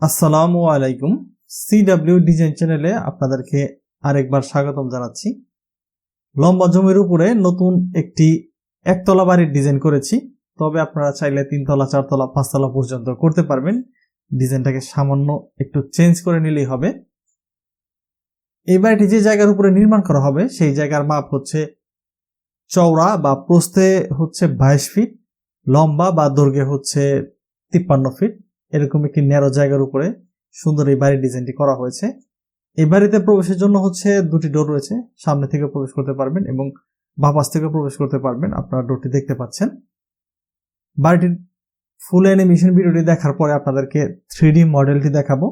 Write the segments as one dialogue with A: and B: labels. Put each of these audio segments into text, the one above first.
A: আসসালামু আলাইকুম। CW design চ্যানেলে আপনাদেরকে আরেকবার স্বাগতম জানাচ্ছি। লম্বা জমির উপরে নতুন একটি একতলা বাড়ির ডিজাইন করেছি। তবে আপনারা চাইলে তিনতলা, চারতলা, পাঁচতলা পর্যন্ত করতে পারবেন। ডিজাইনটাকে সামান্য একটু চেঞ্জ করে নিলেই হবে। এই বাড়িটি যে জায়গার উপরে নির্মাণ করা হবে, সেই জায়গার মাপ হচ্ছে চওড়া বা প্রস্থে হচ্ছে বাইশ ফিট, লম্বা বা দৈর্ঘ্যে হচ্ছে তিপ্পান্ন ফিট। এরকম একটি ন্যারো জায়গার উপরে সুন্দর এই বাড়ির ডিজাইনটি করা হয়েছে। এই বাড়িতে প্রবেশের জন্য হচ্ছে দুটি ডোর রয়েছে। সামনে থেকে প্রবেশ করতে পারবেন এবং বাপাস থেকে প্রবেশ করতে পারবেন। আপনারা ডোরটি দেখতে পাচ্ছেন। বাড়িটির ফুল অ্যানিমেশন ভিডিওটি দেখার পরে আপনাদেরকে থ্রি মডেলটি দেখাবো।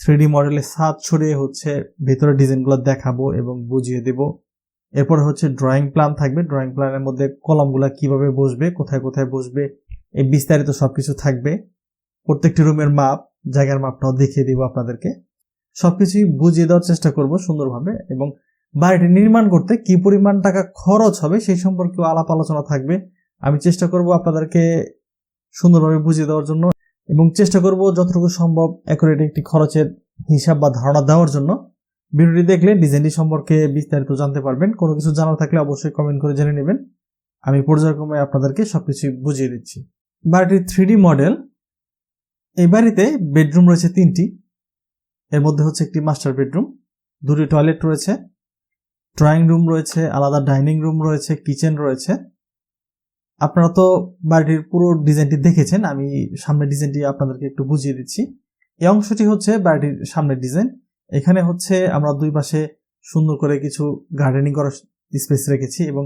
A: থ্রি মডেলে ছাদ ছড়িয়ে হচ্ছে, ভেতরে ডিজাইনগুলো দেখাবো এবং বুঝিয়ে দেব। এরপর হচ্ছে ড্রয়িং প্ল্যান থাকবে। ড্রয়িং প্ল্যানের মধ্যে কলমগুলা কীভাবে বসবে, কোথায় কোথায় বসবে, এই বিস্তারিত সবকিছু থাকবে। প্রত্যেকটি রুমের মাপ, জায়গার মাপটাও দেখিয়ে দিব আপনাদেরকে। সবকিছুই বুঝিয়ে দেওয়ার চেষ্টা করব সুন্দরভাবে এবং বাড়িটি নির্মাণ করতে কি পরিমাণ টাকা খরচ হবে সেই সম্পর্কেও আলাপ আলোচনা থাকবে। আমি চেষ্টা করব আপনাদেরকে সুন্দরভাবে বুঝিয়ে দেওয়ার জন্য এবং চেষ্টা করব যতটুকু সম্ভব অ্যাকুরেট একটি খরচের হিসাব বা ধারণা দেওয়ার জন্য। ভিডিওটি দেখলে ডিজাইনটি সম্পর্কে বিস্তারিত জানতে পারবেন। কোনো কিছু জানার থাকলে অবশ্যই কমেন্ট করে জেনে নেবেন। আমি পর্যায়ক্রমে আপনাদেরকে সবকিছু বুঝিয়ে দিচ্ছি। বাড়িটির থ্রি মডেল এই বাড়িতে বেডরুম রয়েছে তিনটি। এর মধ্যে হচ্ছে একটি মাস্টার বেডরুম, দুটি টয়লেট রয়েছে, ড্রয়িং রুম রয়েছে, আলাদা ডাইনিং রুম রয়েছে, কিচেন রয়েছে। আপনারা তো বাড়িটির পুরো ডিজাইনটি দেখেছেন, আমি সামনের ডিজাইনটি আপনাদেরকে একটু বুঝিয়ে দিচ্ছি। এই অংশটি হচ্ছে বাড়িটির সামনের ডিজাইন। এখানে হচ্ছে আমরা দুই পাশে সুন্দর করে কিছু গার্ডেনিং করার স্পেস রেখেছি এবং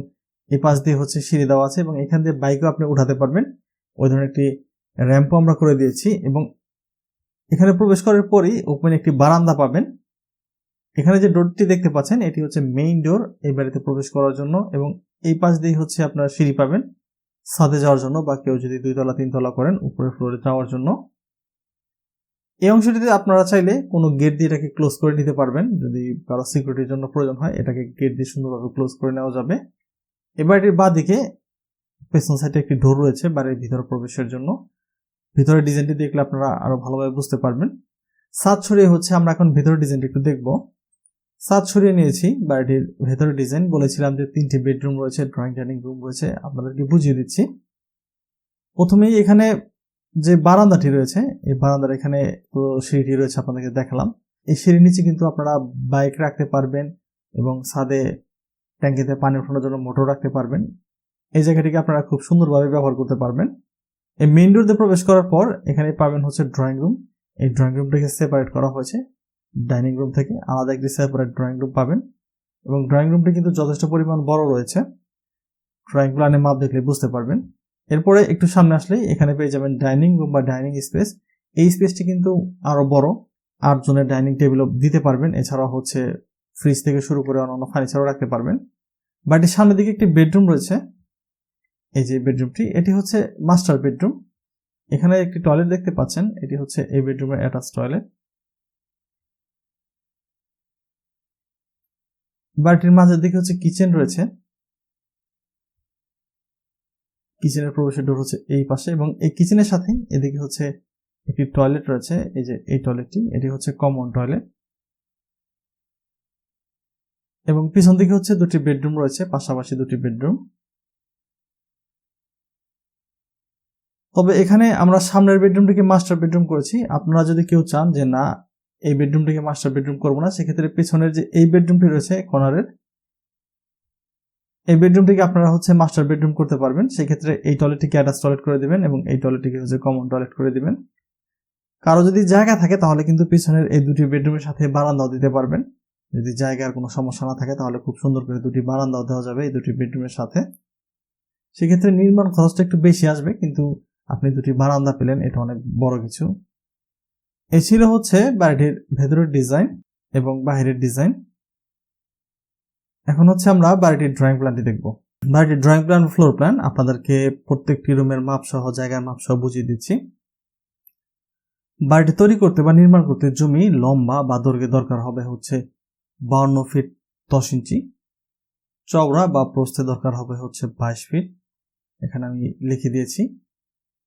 A: এই পাশ দিয়ে হচ্ছে সিঁড়ি দেওয়া আছে এবং এখান দিয়ে বাইকও আপনি উঠাতে পারবেন। ওই ধরনের একটি র্যাম্পও আমরা করে দিয়েছি এবং এখানে প্রবেশ করার পরই ওপেন একটি বারান্দা পাবেন। এখানে যে ডোরটি দেখতে পাচ্ছেন, এটি হচ্ছে মেইন ডোর এই বাড়িতে প্রবেশ করার জন্য এবং এই পাশ দিয়ে হচ্ছে আপনারা সিঁড়ি পাবেন ছাদে যাওয়ার জন্য বা কেউ যদি দুইতলা, তিনতলা করেন উপরের ফ্লোরে যাওয়ার জন্য। এই অংশটিতে আপনারা চাইলে কোনো গেট দিয়ে এটাকে ক্লোজ করে নিতে পারবেন। যদি কারও সিকিউরিটির জন্য প্রয়োজন হয়, এটাকে গেট দিয়ে সুন্দরভাবে ক্লোজ করে নেওয়া যাবে। এ বাড়িটির বাঁ দিকে পেছন সাইডে একটি ডোর রয়েছে বাড়ির ভিতরে প্রবেশের জন্য। ভিতরের ডিজাইনটি দেখলে আপনারা আরও ভালোভাবে বুঝতে পারবেন। সাত ছড়িয়ে হচ্ছে, আমরা এখন ভেতরের ডিজাইনটি একটু দেখব। সাত ছড়িয়ে নিয়েছি, বাড়িটির ভেতরের ডিজাইন। বলেছিলাম যে তিনটি বেডরুম রয়েছে, ড্রয়িং, ডাইনিং রুম রয়েছে, আপনাদেরকে বুঝিয়ে দিচ্ছি। প্রথমেই এখানে যে বারান্দাটি রয়েছে, এই বারান্দার এখানে তো সিঁড়িটি রয়েছে, আপনাদেরকে দেখালাম। এই সিঁড়ির নিচে কিন্তু আপনারা বাইক রাখতে পারবেন এবং ছাদে ট্যাঙ্কিতে পানি ওঠানোর জন্য মোটর রাখতে পারবেন। এই জায়গাটিকে আপনারা খুব সুন্দরভাবে ব্যবহার করতে পারবেন। এই মেইন ডোর দিয়ে প্রবেশ করার পর এখানে পাবেন হচ্ছে ড্রয়িং রুম এই ড্রয়িং রুমটাকে সেপারেট করা হয়েছে। ডাইনিং রুম থেকে আলাদা একটি সেপারেট ড্রয়িং রুম পাবেন। এবং ড্রয়িং রুমটি কিন্তু যথেষ্ট পরিমাণ বড় রয়েছে। ড্রয়িং প্ল্যানের মাপ দেখলে বুঝতে পারবেন। এরপরে একটু সামনে আসলেই এখানে পেয়ে যাবেন ডাইনিং রুম বা ডাইনিং স্পেস এই স্পেসটি কিন্তু আরও বড়। আট জনের ডাইনিং টেবিলও দিতে পারবেন। এছাড়াও হচ্ছে ফ্রিজ থেকে শুরু করে অন্যান্য ফার্নিচারও রাখতে পারবেন। বাড়িটির সামনের দিকে একটি বেডরুম রয়েছে। এই যে বেডরুমটি, এটি হচ্ছে মাস্টার বেডরুম। এখানে একটি টয়লেট দেখতে পাচ্ছেন, এটি হচ্ছে এই বেডরুমের অ্যাটাচ টয়লেট। বাড়িটির মাঝের দিকে হচ্ছে কিচেন রয়েছে। কিচেনের প্রবেশের ডোর হচ্ছে এই পাশে এবং এই কিচেনের সাথেই এদিকে হচ্ছে একটি টয়লেট রয়েছে, এই যে এই টয়লেটটি, এটি হচ্ছে কমন টয়লেট। এবং পিছন দিকে হচ্ছে দুটি বেডরুম রয়েছে, পাশাপাশি দুটি বেডরুম। তবে এখানে আমরা সামনের বেডরুমটিকে মাস্টার বেডরুম করেছি। আপনারা যদি কেউ চান যে না, এই বেডরুমটিকে মাস্টার বেডরুম করব না, সেক্ষেত্রে পেছনের যে এই বেডরুমটি রয়েছে কর্নারের, এই বেডরুমটিকে আপনারা হচ্ছে মাস্টার বেডরুম করতে পারবেন। সেক্ষেত্রে এই টয়লেটটিকে অ্যাটাচ টয়লেট করে দিবেন এবং এই টয়লেটটিকে হচ্ছে কমন টয়লেট করে দিবেন। কারও যদি জায়গা থাকে, তাহলে কিন্তু পিছনের এই দুটি বেডরুমের সাথে বারান্দাও দিতে পারবেন। যদি জায়গার কোনো সমস্যা না থাকে, তাহলে খুব সুন্দর করে দুটি বারান্দাও দেওয়া যাবে এই দুটি বেডরুমের সাথে। সেক্ষেত্রে নির্মাণ খরচটা একটু বেশি আসবে, কিন্তু আপনি দুটি বারান্দা পেলেন, এটা অনেক বড় কিছু। এই ছিল হচ্ছে বাড়িটির ভেতরের ডিজাইন এবং বাহিরের ডিজাইন। এখন হচ্ছে আমরা বাড়িটির ড্রয়িং প্ল্যানটি দেখব। বাড়িটির ড্রয়িং প্ল্যান ফ্লোর প্ল্যান আপনাদেরকে প্রত্যেকটি রুমের মাপ সহ, জায়গার মাপ সহ বুঝিয়ে দিচ্ছি। বাড়িটি তৈরি করতে বা নির্মাণ করতে জমি লম্বা বা দৈর্ঘ্যে দরকার হবে হচ্ছে বাউন্ন ফিট দশ ইঞ্চি। চওড়া বা প্রস্থে দরকার হবে হচ্ছে বাইশ ফিট। এখানে আমি লিখে দিয়েছি।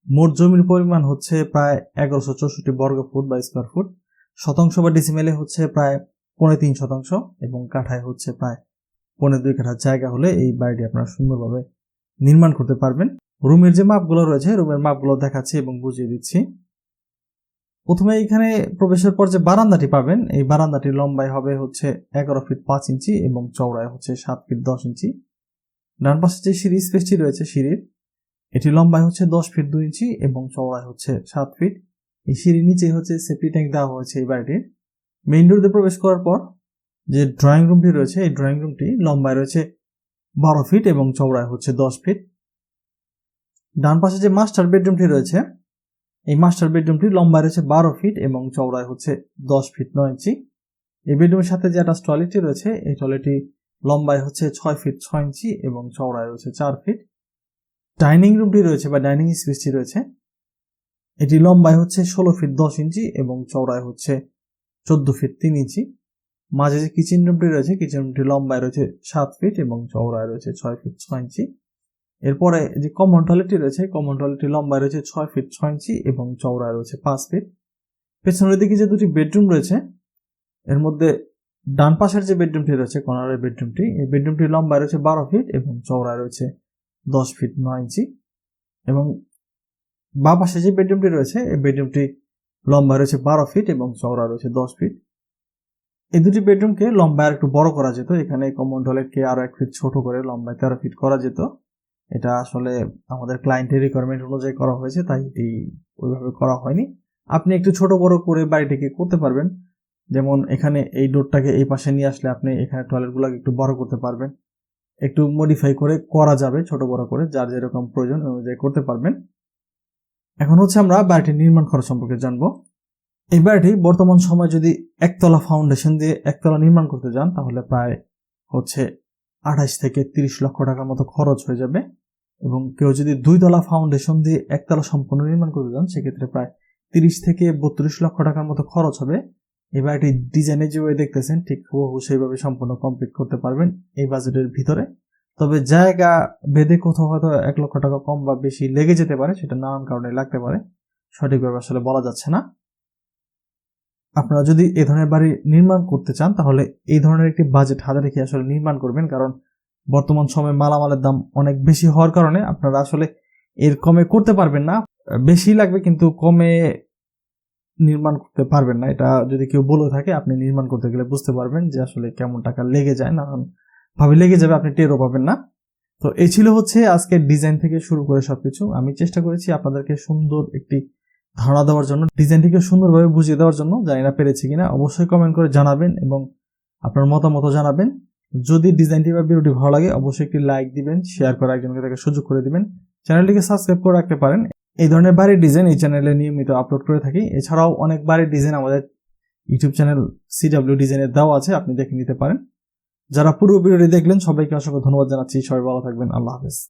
A: মোট জমির পরিমাণ হচ্ছে প্রায় এগারোশো চৌষট্টি বর্গ ফুট বা স্কোয়ার ফুট শতাংশ বা ডিসিমেলে হচ্ছে প্রায় পৌনে তিন শতাংশ এবং কাঠায় হচ্ছে প্রায় পৌনে দুই কাঠা জায়গা হলে এই বাড়িটি আপনারা সুন্দরভাবে নির্মাণ করতে পারবেন। রুমের যে মাপগুলো রয়েছে, রুমের মাপগুলো দেখাচ্ছি এবং বুঝিয়ে দিচ্ছি। প্রথমে এখানে প্রবেশের পর যে বারান্দাটি পাবেন, এই বারান্দাটি লম্বাই হবে হচ্ছে এগারো ফিট পাঁচ ইঞ্চি এবং চওড়ায় হচ্ছে সাত ফিট দশ ইঞ্চি। ডান পাশে যে সিঁড়ি, স্পেসটি রয়েছে সিঁড়ির এটি লম্বায় হচ্ছে দশ ফিট দুই ইঞ্চি এবং চওড়ায় হচ্ছে সাত ফিট এই সিঁড়ির নিচে হচ্ছে সেফটি ট্যাঙ্ক দেওয়া হয়েছে এই বাড়িটির। মেইন দিয়ে প্রবেশ করার পর যে ড্রয়িং রুমটি রয়েছে, এই ড্রয়িং রুমটি লম্বায় রয়েছে বারো ফিট এবং চওড়ায় হচ্ছে দশ ফিট ডান পাশে যে মাস্টার বেডরুমটি রয়েছে, এই মাস্টার বেডরুমটি লম্বায় রয়েছে বারো ফিট এবং চওড়ায় হচ্ছে দশ ফিট নয় ইঞ্চি। এই বেডরুমের সাথে যে একটা টয়লেটটি রয়েছে, এই টয়লেটটি লম্বায় হচ্ছে ছয় ফিট ছয় ইঞ্চি এবং চওড়ায় রয়েছে চার ফিট ডাইনিং রুমটি রয়েছে বা ডাইনিং স্পেসটি রয়েছে। এটি লম্বায় হচ্ছে ষোলো ফিট দশ ইঞ্চি এবং চওড়ায় হচ্ছে চোদ্দ ফিট তিন ইঞ্চি। মাঝে যে কিচেন রুমটি রয়েছে কিচেন রুমটি লম্বায় রয়েছে সাত ফিট এবং চওড়ায় রয়েছে ছয় ফিট ছয় ইঞ্চি। এরপরে যে কমন টয়লেটটি রয়েছে কমন টয়লেটটি লম্বায় রয়েছে ছয় ফিট ছয় ইঞ্চি এবং চওড়ায় রয়েছে পাঁচ ফিট। পেছনের দিকে যে দুটি বেডরুম রয়েছে, এর মধ্যে ডান পাশের যে বেডরুমটি রয়েছে কর্নারের বেডরুমটি এই বেডরুমটি লম্বায় রয়েছে বারো ফিট এবং চওড়ায় রয়েছে দশ ফিট নয় ইঞ্চি এবং বা পাশে যে বেডরুমটি রয়েছে, এই বেডরুমটি লম্বা রয়েছে বারো ফিট এবং চওড়া রয়েছে দশ ফিট এই দুটি বেডরুমকে লম্বায় আর একটু বড় করা যেত। এখানে কমন টয়লেটকে আরও এক ফিট ছোট করে লম্বায় তেরো ফিট করা যেত। এটা আসলে আমাদের ক্লায়েন্টের রিকোয়ারমেন্ট অনুযায়ী করা হয়েছে, তাই এটি ওইভাবে করা হয়নি। আপনি একটু ছোট বড় করে বাড়িটিকে করতে পারবেন। যেমন এখানে এই ডোরটাকে এই পাশে নিয়ে আসলে আপনি এখানে টয়লেটগুলোকে একটু বড় করতে পারবেন। একটু মডিফাই করে করা যাবে, ছোট বড় করে, যার যেরকম প্রয়োজন অনুযায়ী করতে পারবেন। এখন হচ্ছে আমরা বাড়িটির নির্মাণ খরচ সম্পর্কে জানব। এই বাড়িটি বর্তমান সময় যদি একতলা ফাউন্ডেশন দিয়ে একতলা নির্মাণ করতে যান, তাহলে প্রায় হচ্ছে আঠাশ থেকে তিরিশ লক্ষ টাকার মতো খরচ হয়ে যাবে। এবং কেউ যদি দুইতলা ফাউন্ডেশন দিয়ে একতলা সম্পূর্ণ নির্মাণ করতে যান, সেক্ষেত্রে প্রায় তিরিশ থেকে বত্রিশ লক্ষ টাকার মতো খরচ হবে। এই বাড়িটি ডিজাইনে যেভাবে দেখতেছেন, ঠিক হুবহু সেইভাবে সম্পূর্ণ কমপ্লিট করতে পারবেন এই বাজেটের ভিতরে। তবে জায়গা ভেদে কোথাও হয়তো এক লক্ষ টাকা কম বা বেশি লেগে যেতে পারে, সেটা নানান কারণে লাগতে পারে। সঠিকভাবে আসলে বলা যাচ্ছে না। আপনারা যদি এই ধরনের বাড়ি নির্মাণ করতে চান, তাহলে এই ধরনের একটি বাজেট হাতে রেখে আসলে নির্মাণ করবেন, কারণ বর্তমান সময়ে মালামালের দাম অনেক বেশি হওয়ার কারণে আপনারা আসলে এর কমে করতে পারবেন না। বেশি লাগবে কিন্তু কমে নির্মাণ করতে পারবেন না। এটা যদি কেউ বলে থাকে, আপনি নির্মাণ করতে গেলে বুঝতে পারবেন যে আসলে কেমন টাকা লেগে যায় নানান ভাবে লেগে যাবে, আপনি টেরও পাবেন না। তো এই ছিল হচ্ছে আজকের ডিজাইন থেকে শুরু করে সবকিছু। আমি চেষ্টা করেছি আপনাদেরকে সুন্দর একটি ধারণা দেওয়ার জন্য ডিজাইনটিকে সুন্দরভাবে বুঝিয়ে দেওয়ার জন্য। জানি না পেরেছি কিনা, অবশ্যই কমেন্ট করে জানাবেন এবং আপনার মতামত জানাবেন। যদি ডিজাইনটি বা ভিডিওটি ভালো লাগে, অবশ্যই একটি লাইক দিবেন শেয়ার করে একজনকে তাকে সুযোগ করে দিবেন। চ্যানেলটিকে সাবস্ক্রাইব করে রাখতে পারেন এই ধরনের বাড়ির ডিজাইন এই চ্যানেলে নিয়মিত আপলোড করে থাকি। এছাড়াও অনেক বাড়ির ডিজাইন আমাদের ইউটিউব চ্যানেল সিডাব্লিউ ডিজাইনের দেওয়া আছে, আপনি দেখে নিতে পারেন। যারা পুরো ভিডিওটি দেখলেন, সবাইকে অসংখ্য ধন্যবাদ জানাচ্ছি। সবাই ভালো থাকবেন। আল্লাহ হাফেজ।